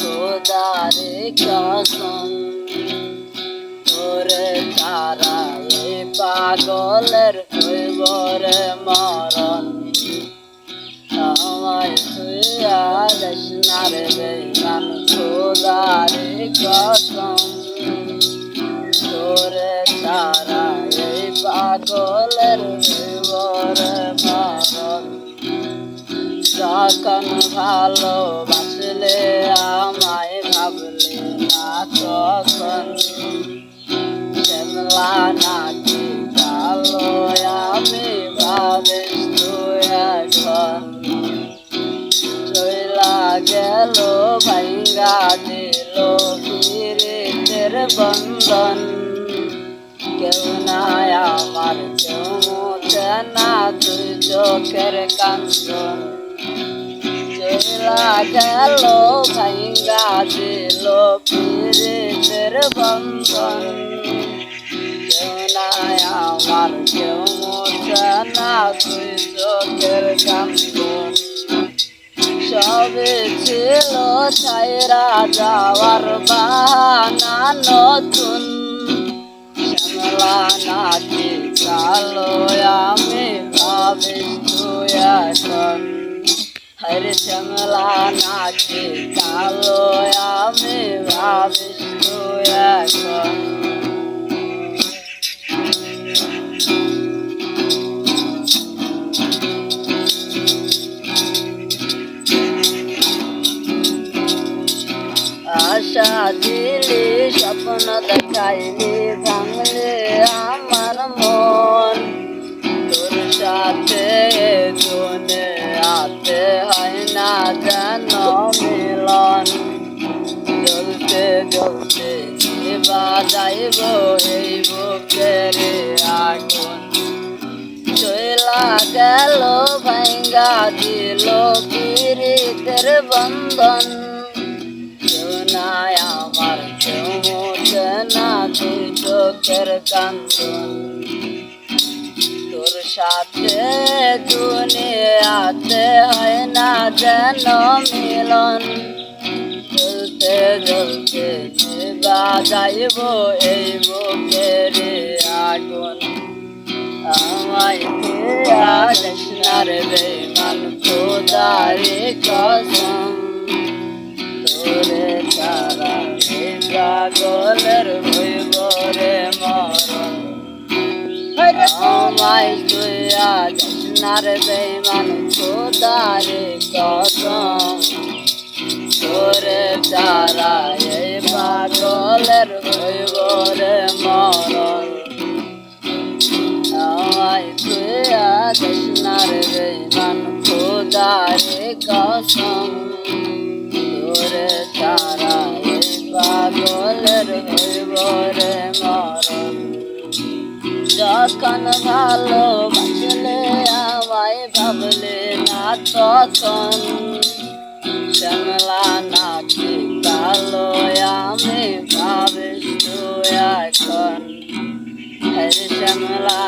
খোদারে কসম তোরে তারা এ পাগলের হইবর মরণ খোদারে কসম তোরে তারা এই পাগলের হইবর মরণ যখন ভালোবাসলে আমায় ভাবলে না তখন শ্যামলা নাকি দিল ফিরিতের বন্ধন। কেউ নাই আমার মুছে না তুই চোখের কান্দন চলা গেল ভাঙ্গা দিল পীড়িতের বন্ধন। কেউ নাই আমার মুছে না তুই চোখের কান্দন সবে ছিল ছাইরা যাওয়ার বাহানা নতুন। শ্যামলা নাকি কালো আমি ভাবিস তুই এখন হরে শ্যামলা নাকি কালো আমি ভাবিস এখন আশা দিলি স্বপ্ন দেখাইলি ভাঙলে আমার মন। তোর সাথে গুনে আতে হয় না যেন মিলন। জ্বলতে জ্বলতে বা যাইব এই বুকের আগুন। চইলা গেল ভাঙ্গা দিল বন্ধন। তুই চোখের কান্দন তোর সাথে দুনিয়াতে হয় না যেন মিলন। জ্বলতে নিবা যাইব এই বুকের আগুন। আমায় তুয়া বেমান খোদারে কসম। তোরে তারা এই তুয়া দেশনার বেমান খোদারে কসম তোরে তারা এই পাগলের হইব রে মরণ। আমায় তুয়া দেশনার বেমান খোদারে কসম তোরে তারা এই পাগলের হইব রে মরণ। যখন ভালোবাসলে আমায় ভাবলে না তখন। শ্যামলা নাকি কালো আমি ভাবিস তুই এখন। শ্যামলা